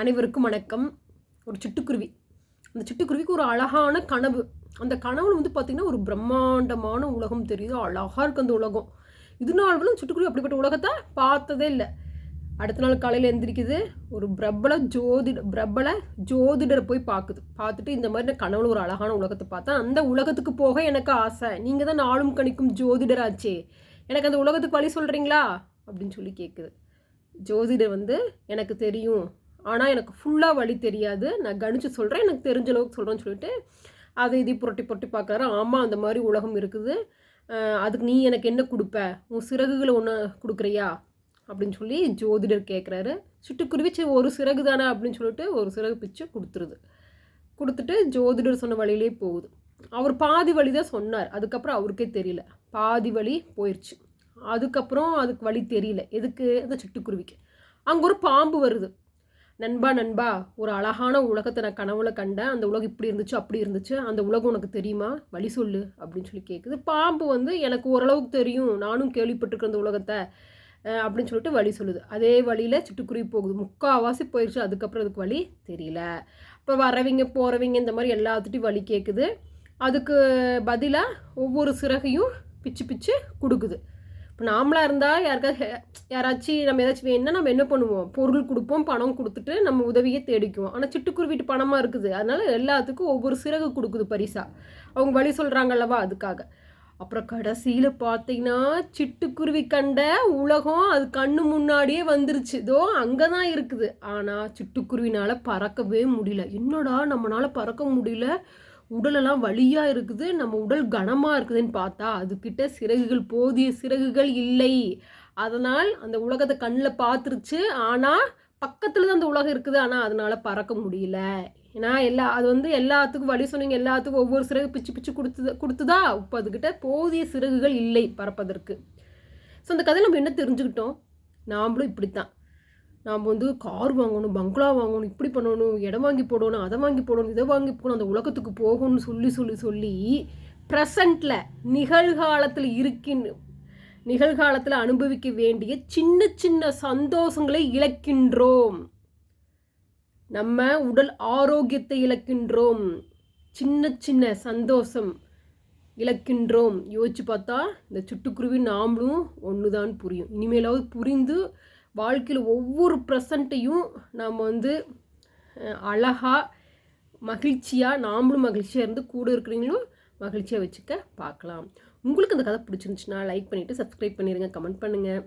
அனைவருக்கும் வணக்கம். ஒரு சிட்டுக்குருவி. அந்த சிட்டுக்குருவிக்கு ஒரு அழகான கனவு. அந்த கனவுல வந்து பார்த்திங்கன்னா ஒரு பிரம்மாண்டமான உலகம் தெரியுது. அழகாக இருக்குது அந்த உலகம். இது நாள் சிட்டுக்குருவி அப்படிப்பட்ட உலகத்தை பார்த்ததே இல்லை. அடுத்த நாள் காலையில் எந்திரிக்குது. ஒரு பிரபல ஜோதிட பிரபல ஜோதிடரை போய் பார்க்குது பார்த்துட்டு இந்த மாதிரி நான் கனவுல ஒரு அழகான உலகத்தை பார்த்தேன். அந்த உலகத்துக்கு போக எனக்கு ஆசை. நீங்கள் தான் நாளும் கணிக்கும் ஜோதிடராச்சே. எனக்கு அந்த உலகத்துக்கு வழி சொல்கிறீங்களா அப்படின்னு சொல்லி கேட்குது ஜோதிடர் வந்து எனக்கு தெரியும். ஆனால் எனக்கு ஃபுல்லாக வழி தெரியாது. நான் கணிச்சு சொல்கிறேன் எனக்கு தெரிஞ்ச அளவுக்கு சொல்கிறேன்னு சொல்லிட்டு அதை இதை புரட்டி புரட்டி பார்க்குறாரு. ஆமாம் அந்த மாதிரி உலகம் இருக்குது. அதுக்கு நீ எனக்கு என்ன கொடுப்ப? உன் சிறகுகளை ஒன்று கொடுக்குறியா? அப்படின்னு சொல்லி ஜோதிடர் கேட்குறாரு சிட்டுக்குருவி சரி ஒரு சிறகு தானே? அப்படின்னு சொல்லிட்டு ஒரு சிறகு பிச்சு கொடுத்துருது. கொடுத்துட்டு ஜோதிடர் சொன்ன வழியிலே போகுது. அவர் பாதி வழி தான் சொன்னார். அதுக்கப்புறம் அவருக்கே தெரியல. பாதி வழி போயிடுச்சு அதுக்கப்புறம் அதுக்கு வழி தெரியல. எதுக்கு? அந்த சிட்டுக்குருவிக்கு. அங்கே ஒரு பாம்பு வருது. நண்பா நண்பா ஒரு அழகான உலகத்தை நான் கனவுல கண்டேன். அந்த உலகம் இப்படி இருந்துச்சு அப்படி இருந்துச்சு. அந்த உலகம் உனக்கு தெரியுமா? வழி சொல்லு அப்படின்னு சொல்லி கேட்குது பாம்பு வந்து எனக்கு ஓரளவுக்கு தெரியும். நானும் கேள்விப்பட்டிருக்கேன் அந்த உலகத்தை அப்படின்னு சொல்லிட்டு வழி சொல்லுது. அதே வழியில் சிட்டுக்குருவி போகுது. முக்கால்வாசி போயிடுச்சு அதுக்கப்புறம் அதுக்கு வழி தெரியல. இப்போ வரவங்க போகிறவங்க இந்த மாதிரி எல்லாத்துட்டையும் வழி கேட்குது அதுக்கு பதிலாக ஒவ்வொரு சிறகையும் பிச்சு பிச்சு கொடுக்குது. இப்போ நாமளாக இருந்தால் யாருக்காவது யாராச்சும் நம்ம ஏதாச்சும் வேணும்னா நம்ம என்ன பண்ணுவோம்? பொருள் கொடுப்போம் பணம் கொடுத்துட்டு நம்ம உதவியை தேடிக்குவோம். ஆனால் சிட்டுக்குருவிட்டு பணமாக இருக்குது. அதனால எல்லாத்துக்கும் ஒவ்வொரு சிறகு கொடுக்குது பரிசா. அவங்க வழி சொல்கிறாங்கல்லவா அதுக்காக. அப்புறம் கடைசியில் பார்த்தீங்கன்னா சிட்டுக்குருவி கண்ட உலகம் அது கண்ணு முன்னாடியே வந்துருச்சு. இதோ அங்கே தான் இருக்குது. ஆனால் சிட்டுக்குருவினால் பறக்கவே முடியல. என்னடா நம்மளால பறக்க முடியல? உடலெல்லாம் வலியாக இருக்குது நம்ம உடல் கனமாக இருக்குதுன்னு பார்த்தா அதுக்கிட்ட சிறகுகள் போதிய சிறகுகள் இல்லை. அதனால் அந்த உலகத்தை கண்ணில் பார்த்துருச்சு. ஆனால் பக்கத்தில் தான் அந்த உலகம் இருக்குது. ஆனால் அதனால் பறக்க முடியல. ஏன்னா எல்லா அது வந்து எல்லாத்துக்கும் வழி சொன்னீங்க எல்லாத்துக்கும் ஒவ்வொரு சிறகு பிச்சு பிச்சு கொடுத்து கொடுத்துதா? இப்போ அதுக்கிட்ட போதிய சிறகுகள் இல்லை பறப்பதற்கு. ஸோ அந்த கதையில் நம்ம என்ன தெரிஞ்சுக்கிட்டோம்? நாமளும் இப்படித்தான். நாம் வந்து கார் வாங்கணும் பங்களா வாங்கணும் இப்படி பண்ணணும் இடம் வாங்கி போடணும் அதை வாங்கி போடணும் இதை வாங்கி போகணும் அந்த உலகத்துக்கு போகணும்னு சொல்லி சொல்லி சொல்லி ப்ரெசண்டில் நிகழ்காலத்தில் இருக்கின் நிகழ்காலத்தில் அனுபவிக்க வேண்டிய சின்ன சின்ன சந்தோஷங்களை இழக்கின்றோம். நம்ம உடல் ஆரோக்கியத்தை இழக்கின்றோம். சின்ன சின்ன சந்தோஷம் இழக்கின்றோம். யோசிச்சு பார்த்தா இந்த சுட்டுக்குருவி நாமளும் ஒன்று தான் புரியும். இனிமேலாவது புரிந்து வாழ்க்கையில் ஒவ்வொரு ப்ரெசண்ட்டையும் நாம் வந்து அழகாக மகிழ்ச்சியாக நாமளும் மகிழ்ச்சியாக இருந்து கூட இருக்கிறீங்களும் மகிழ்ச்சியாக வச்சுக்க பார்க்கலாம். உங்களுக்கு அந்த கதை பிடிச்சிருந்துச்சுன்னா லைக் பண்ணிவிட்டு சப்ஸ்கிரைப் பண்ணிடுங்க கமெண்ட் பண்ணுங்கள்